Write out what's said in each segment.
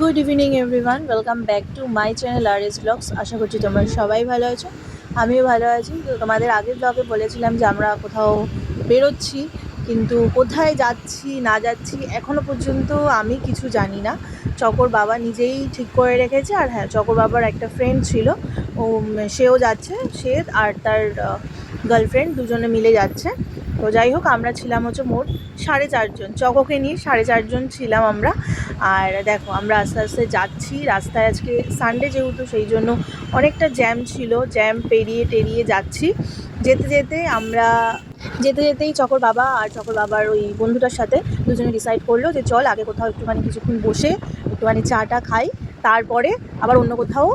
Good evening everyone welcome back to my channel R S blogs আশা করছি তোমরা সবাই ভালো আছো। আমিও ভালো আছি। তো তোমাদের আগের ব্লগে বলেছিলাম যে আমরা কোথাও বেরোচ্ছি, কিন্তু কোথায় যাচ্ছি, না যাচ্ছি এখনও পর্যন্ত আমি কিছু জানি না। চকর বাবা নিজেই ঠিক করে রেখেছে, আর হ্যাঁ চকর বাবার একটা ফ্রেন্ড ছিল। ও সেও যাচ্ছে, সে আর তার গার্লফ্রেন্ড দুজনে মিলে যাচ্ছে। তো যাই হোক, আমরা ছিলাম হচ্ছে মোট সাড়ে চারজন। চককে নিয়ে সাড়ে চারজন ছিলাম আমরা। আর দেখো, আমরা আস্তে আস্তে যাচ্ছি। রাস্তায় আজকে সানডে যেহেতু, সেই জন্য অনেকটা জ্যাম ছিল। জ্যাম পেরিয়ে টেরিয়ে যাচ্ছি। যেতে যেতে আমরা, যেতে যেতেই চকর বাবা আর চকর বাবার ওই বন্ধুটার সাথে দুজনে ডিসাইড করল যে চল আগে কোথাও একটুখানি কিছুক্ষণ বসে একটুখানি চাটা খাই। তারপরে আবার অন্য কোথাও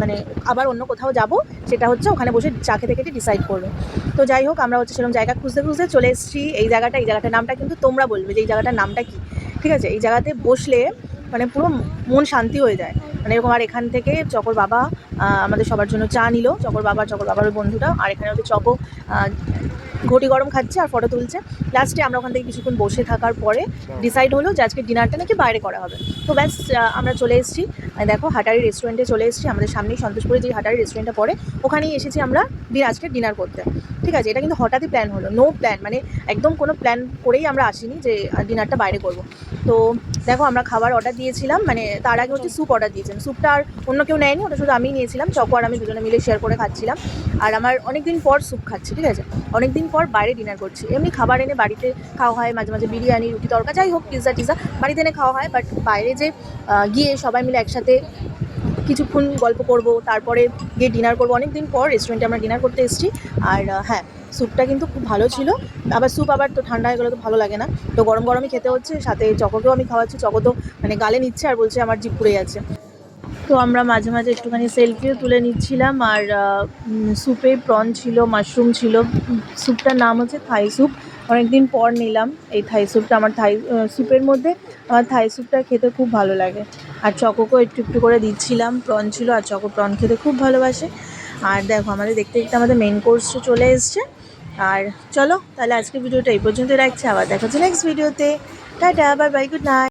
মানে আবার অন্য কোথাও যাব, সেটা হচ্ছে ওখানে বসে চা খেতে খেতে ডিসাইড করবে। তো যাই হোক, আমরা হচ্ছে সেরকম জায়গা খুঁজতে খুঁজতে চলে এসেছি। এই জায়গাটা, এই জায়গাটার নামটা কিন্তু তোমরা বলবে যে এই জায়গাটার নামটা কী? ঠিক আছে? এই জায়গাতে বসলে মানে পুরো মন শান্তি হয়ে যায়। মানে এরকম আর এখান থেকে চকর বাবা আমাদের সবার জন্য চা নিল। চকর বাবা, চকর বাবার বন্ধুটা আর এখানে হচ্ছে চকো ঘটি গরম খাচ্ছে আর ফটো তুলছে। লাস্টে আমরা ওখান থেকে কিছুক্ষণ বসে থাকার পরে ডিসাইড হলো যে আজকে ডিনারটা নাকি বাইরে করা হবে। তো ব্যাস আমরা চলে এসেছি। দেখো হাটারি রেস্টুরেন্টে চলে এসেছি। আমাদের সামনেই সন্তোষপুরে যে হাটারি রেস্টুরেন্টটা পড়ে, ওখানেই এসেছি আমরা দিন আজকে ডিনার করতে। ঠিক আছে, এটা কিন্তু হঠাৎই প্ল্যান হলো। নো প্ল্যান মানে একদম কোনো প্ল্যান করেই আমরা আসিনি যে ডিনারটা বাইরে করব। তো দেখো আমরা খাবার অর্ডার দিয়েছিলাম মানে তার আগে হচ্ছে স্যুপ অর্ডার দিয়েছেন স্যুপটা আর অন্য কেউ নেয়নি, ওটা শুধু আমি নিয়েছিলাম। চকো আর আমি দুজনে মিলে শেয়ার করে খাচ্ছিলাম। আর আমার অনেক দিন পর স্যুপ খাচ্ছি, ঠিক আছে? অনেক দিন পর বাইরে ডিনার করছি। এমনি খাবার এনে বাড়িতে খাওয়া হয়, মাঝে মাঝে বিরিয়ানি, রুটি, তরকা, যাই হোক পিৎজা টিজা বাড়িতে এনে খাওয়া হয়। বাট বাইরে যে গিয়ে সবাই মিলে একসাথে কিছুক্ষণ গল্প করব, তারপরে গিয়ে ডিনার করব। অনেক দিন পর রেস্টুরেন্টে আমরা ডিনার করতে এসেছি। আর হ্যাঁ স্যুপটা কিন্তু খুব ভালো ছিল। আবার স্যুপ আবার তো ঠান্ডা হয়ে গেলে তো ভালো লাগে না। তো গরম গরমই খেতে হচ্ছে, সাথে চকোকেও আমি খাওয়াচ্ছি, চকো তো মানে গালে নিচ্ছে আর বলছে আমার জিপ পুড়ে যাচ্ছে। তো আমরা মাঝে মাঝে একটুখানি সেলফিও তুলে নিচ্ছিলাম। আর স্যুপে প্রন ছিল মাশরুম ছিল। স্যুপটার নাম হচ্ছে থাই স্যুপ অনেকদিন পর নিলাম এই থাই স্যুপটা, আমার থাই স্যুপের মধ্যে আমার থাই স্যুপটা খেতে খুব ভালো লাগে। আর চকোকেও একটু একটু করে দিচ্ছিলাম, প্রন ছিল আর চকো প্রন খেতে খুব ভালোবাসে। আর দেখো, আমাদের দেখতে দেখতে আমাদের মেন কোর্সটা চলে এসছে। আর চলো, তাহলে আজকে ভিডিওটা এই পর্যন্ত রাখছি। আবার দেখা হচ্ছে নেক্সট ভিডিওতে tata bye bye good night